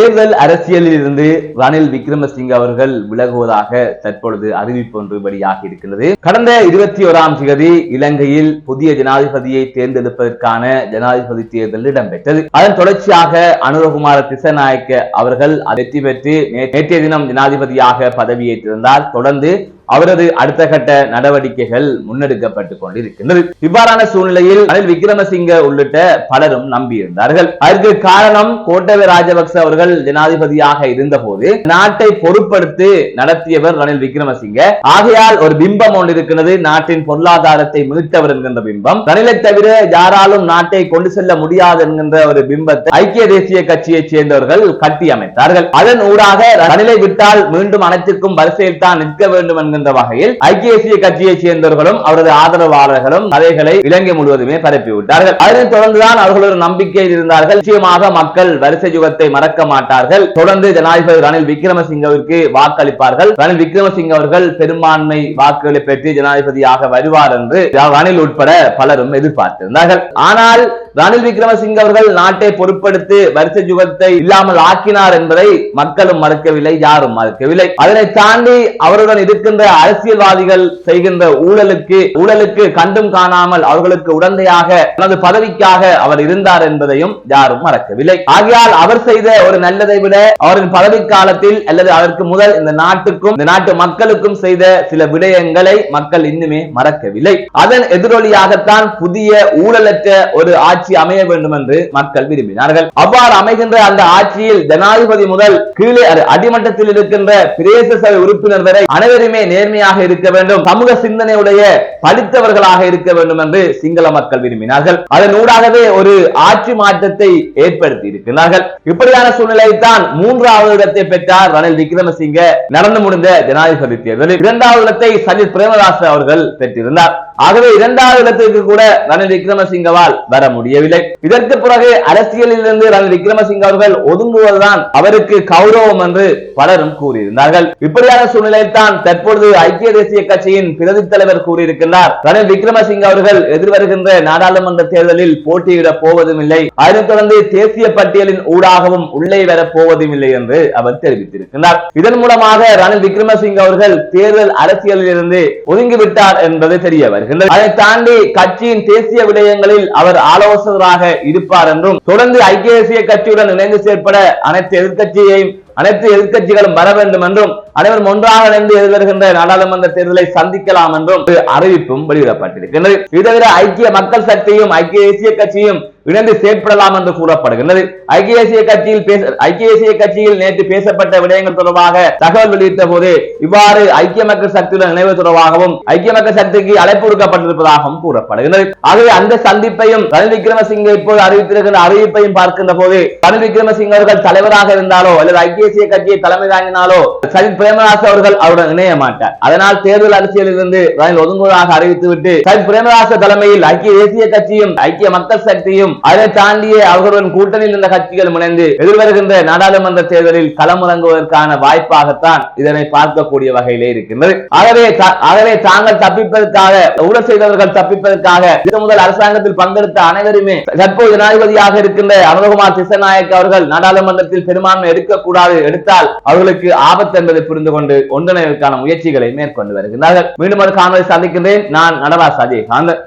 தேர்தல் அரசியலில் இருந்து ரணில் விக்ரமசிங்க அவர்கள் விலகுவதாக தற்பொழுது அறிவிப்பு ஒன்று வெளியாகி இருக்கிறது கடந்த இருபத்தி ஓராம் தேதி இலங்கையில் புதிய ஜனாதிபதியை தேர்ந்தெடுப்பதற்கான ஜனாதிபதி தேர்தல் இடம்பெற்றது. அதன் தொடர்ச்சியாக அனுரகுமார திசநாயக்க அவர்கள் வெற்றி பெற்று நேற்றைய தினம் ஜனாதிபதியாக பதவியேற்றிருந்தார். தொடர்ந்து அவரது அடுத்த கட்ட நடவடிக்கைகள் முன்னெடுக்கப்பட்டுக் கொண்டிருக்கின்றது. இவ்வாறான சூழ்நிலையில் ரணில் விக்ரமசிங்க உள்ளிட்ட பலரும் நம்பியிருந்தார்கள். அதற்கு காரணம் கோட்டபய ராஜபக்ச அவர்கள் ஜனாதிபதியாக இருந்தபோது நாட்டை பொறுப்படுத்தி நடத்தியவர் ரணில் விக்ரமசிங்க. ஆகையால் ஒரு பிம்பம் ஒன்று இருக்கிறது. நாட்டின் பொருளாதாரத்தை மீட்டவர் என்கின்ற பிம்பம். ரணிலை தவிர யாராலும் நாட்டை கொண்டு செல்ல முடியாது என்கின்ற ஒரு பிம்பத்தை ஐக்கிய தேசிய கட்சியைச் சேர்ந்தவர்கள் கட்டி அமைத்தார்கள் அதன் ஊடாக ரணிலை விட்டால் மீண்டும் அனைத்திற்கும் வரிசையில் தான் நிற்க வேண்டும் என்கின்ற வகையில் ஐக்கிய தேசிய கட்சியைச் சேர்ந்தவர்களும் அவரது ஆதரவாளர்களும் கதைகளை இலங்கை முழுவதுமே பரப்பிவிட்டார்கள் அதனைத் தொடர்ந்துதான் அவர்கள் ஒரு நம்பிக்கையில் இருந்தார்கள். நிச்சயமாக மக்கள் வரிசை யுகத்தை மறக்க மாட்டார்கள். தொடர்ந்து ஜனாதிபதி ரணில் விக்ரமசிங்கவிற்கு வாக்களிப்பார்கள். ரணில் விக்ரமசிங்க அவர்கள் பெரும்பான்மை வாக்குகளை பெற்று ஜனாதிபதியாக வருவார் என்று ரணில் உட்பட பலரும் எதிர்பார்த்திருந்தார்கள். ஆனால் ரணில் விக்ரமசிங்க அவர்கள் நாட்டை பொருட்படுத்தி வரிசை யுகத்தை இல்லாமல் ஆக்கினார் என்பதை மக்களும் மறுக்கவில்லை யாரும் மறுக்கவில்லை. அதனை தாண்டி அவருடன் இருக்கின்ற அரசியல்வாதிகள் செய்கின்ற ஊழலுக்கு ஊழலுக்கு கண்டும் காணாமல் அவர்களுக்கு உடந்தையாக தனது பதவிக்காக அவர் இருந்தார் என்பதையும் யாரும் மறக்கவில்லை. ஆகையால் அவர் செய்த ஒரு நல்லதை விட அவரின் பதவி காலத்தில் அல்லது அதற்கு முதல் இந்த நாட்டுக்கும் இந்த நாட்டு மக்களுக்கும் செய்த சில விடயங்களை மக்கள் இன்னுமே மறக்கவில்லை. அதன் எதிரொலியாகத்தான் புதிய ஊழலற்ற ஒரு ஆட்சி ஆட்சி அமைய வேண்டும் என்று மக்கள் விரும்பினார்கள். அவ்வாறு அமைகின்ற அந்த ஆட்சியில் ஜனாதிபதி முதல் கீழே அடிமட்டத்தில் இருக்கின்ற பிரதேச சபை உறுப்பினர் வரை அனைவருமே நேர்மையாக இருக்க வேண்டும். சமூக சிந்தனையுடைய படித்தவர்களாக இருக்க வேண்டும் என்று சிங்கள மக்கள் விரும்பினார்கள். அதன் ஊடாகவே ஒரு ஆட்சி மாற்றத்தை ஏற்படுத்தி இருக்கிறார்கள் இப்படியான சூழ்நிலையில் தான் மூன்றாவது இடத்தை பெற்றார் ரணில் விக்ரமசிங்க நடந்து முடிந்த ஜனாதிபதி தேர்தலில். இரண்டாவது இடத்தை சஜித் பிரேமதாஸ் அவர்கள் பெற்றிருந்தார். ஆகவே இரண்டாவது இடத்திற்கு கூட ரணில் விக்ரமசிங்கவால் வர முடியும் தெரியவில்லை இதற்கு பிறகு அரசியலில் இருந்து ரணில் விக்ரமசிங்க அவர்கள் ஒதுங்குவதுதான் அவருக்கு கௌரவம் என்று பலரும் கூறியிருந்தார்கள். இப்படியான சூழ்நிலையில் தான் தற்பொழுது ஐக்கிய தேசிய கட்சியின் பிரதி தலைவர் கூறியிருக்கிறார் ரணில் விக்ரமசிங்க அவர்கள் எதிர்வருகின்ற நாடாளுமன்ற தேர்தலில் போட்டியிட போவதும் இல்லை அதனைத் தொடர்ந்து தேசிய பட்டியலின் ஊடாகவும் உள்ளே வர போவதும் இல்லை என்று அவர் தெரிவித்திருக்கிறார் இதன் மூலமாக ரணில் விக்ரமசிங்க அவர்கள் தேர்தல் அரசியலில் இருந்து ஒதுங்கிவிட்டார் என்பது தெரிய வருகின்றது. அதை தாண்டி கட்சியின் தேசிய விடயங்களில் அவர் ஆலோசனை ஆலோசகராக இருப்பார் என்றும் தொடர்ந்து ஐக்கிய தேசிய கட்சியுடன் இணைந்து செயற்பட அனைத்து எதிர்க்கட்சியையும் அனைத்து எதிர்கட்சிகளும் வர வேண்டும் என்றும் அனைவரும் ஒன்றாக இணைந்து எதிர்வருகின்ற நாடாளுமன்ற தேர்தலை சந்திக்கலாம் என்றும் அறிவிப்பும் வெளியிடப்பட்டிருக்கின்றது. இது ஐக்கிய மக்கள் சக்தியும் ஐக்கிய தேசிய கட்சியும் இணைந்து செயற்படலாம் என்று கூறப்படுகின்றது. ஐக்கிய தேசிய கட்சியில் பேச ஐக்கிய தேசிய கட்சியில் நேற்று பேசப்பட்ட விடயங்கள் தொடர்பாக தகவல் வெளியிட்ட போது இவ்வாறு ஐக்கிய மக்கள் சக்தியுடன் நினைவு தொடர்பாகவும் ஐக்கிய மக்கள் சக்திக்கு அழைப்பு விடுக்கப்பட்டிருப்பதாகவும் கூறப்படுகின்றது. ஆகவே அந்த சந்திப்பையும் ரணில் விக்ரமசிங்க இப்போது அறிவித்திருக்கிற அறிவிப்பையும் பார்க்கின்ற போது ரணில் விக்ரமசிங்க அவர்கள் தலைவராக இருந்தாலோ அல்லது ஐக்கிய தேசிய கட்சியை தலைமை தாங்கினாலோ சஜித் பிரேமதாஸ் அவர்கள் அவருடன் இணைய மாட்டார். அதனால் தேர்தல் அரசியலில் இருந்து ரணில் ஒதுங்குவதாக அறிவித்துவிட்டு சஜ் பிரேமதாச தலைமையில் ஐக்கிய தேசிய கட்சியும் ஐக்கிய மக்கள் சக்தியும் அதை தாண்டிய அவர்களுடன் கூட்டணியில் இருந்த கட்சிகள் முனைந்து எதிர்வருகின்ற நாடாளுமன்ற தேர்தலில் களமிறங்குவதற்கான வாய்ப்பாகத்தான் இதனை பார்க்கக்கூடிய வகையிலே இருக்கின்றது. ஆகவே ஆகவே தாங்கள் தப்பிப்பதற்காக ஊழல் செய்தவர்கள் தப்பிப்பதற்காக இது முதல் அரசாங்கத்தில் பங்கெடுத்த அனைவருமே தற்போது ஜனாதிபதியாக இருக்கின்ற அனுரகுமார் திசநாயக் அவர்கள் நாடாளுமன்றத்தில் பெரும்பான்மை எடுக்கக்கூடாது எடுத்தால் அவர்களுக்கு ஆபத்து என்பதை புரிந்து கொண்டு ஒன்றிணைவதற்கான முயற்சிகளை மேற்கொண்டு வருகின்றார்கள். மீண்டும் ஒரு காணொலி சந்திக்கின்றேன். நான் நடராஜ் அஜய் சாந்தன்